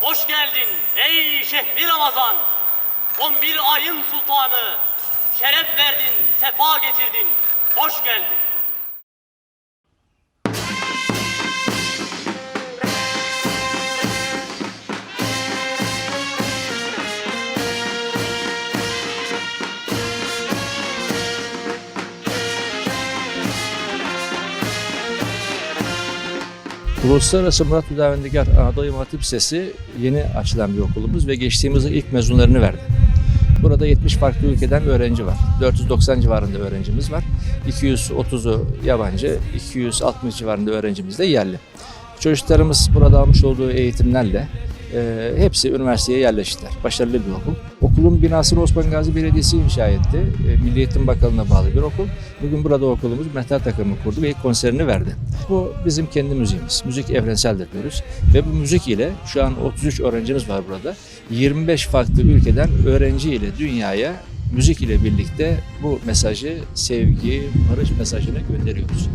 Hoş geldin ey şehri Ramazan. 11 ayın sultanı. Şeref verdin, sefa getirdin. Hoş geldin. Uluslararası Murat Hüdavendigar Anadolu İmam Hatip Lisesi yeni açılan bir okulumuz ve geçtiğimiz ilk mezunlarını verdi. Burada 70 farklı ülkeden öğrenci var. 490 civarında öğrencimiz var. 230'u yabancı, 260 civarında öğrencimiz de yerli. Çocuklarımız burada almış olduğu eğitimlerle e, hepsi üniversiteye yerleştiler. Başarılı bir okul. Okulun binasını Osman Gazi Belediyesi inşa etti. E, Milli Eğitim Bakanlığı'na bağlı bir okul. Bugün burada okulumuz metal takımı kurdu ve ilk konserini verdi. Bu bizim kendi müziğimiz. Müzik evrenseldir diyoruz. Ve bu müzik ile şu an 33 öğrencimiz var burada. 25 farklı ülkeden öğrenci ile dünyaya müzik ile birlikte bu mesajı, sevgi, barış mesajını gönderiyoruz.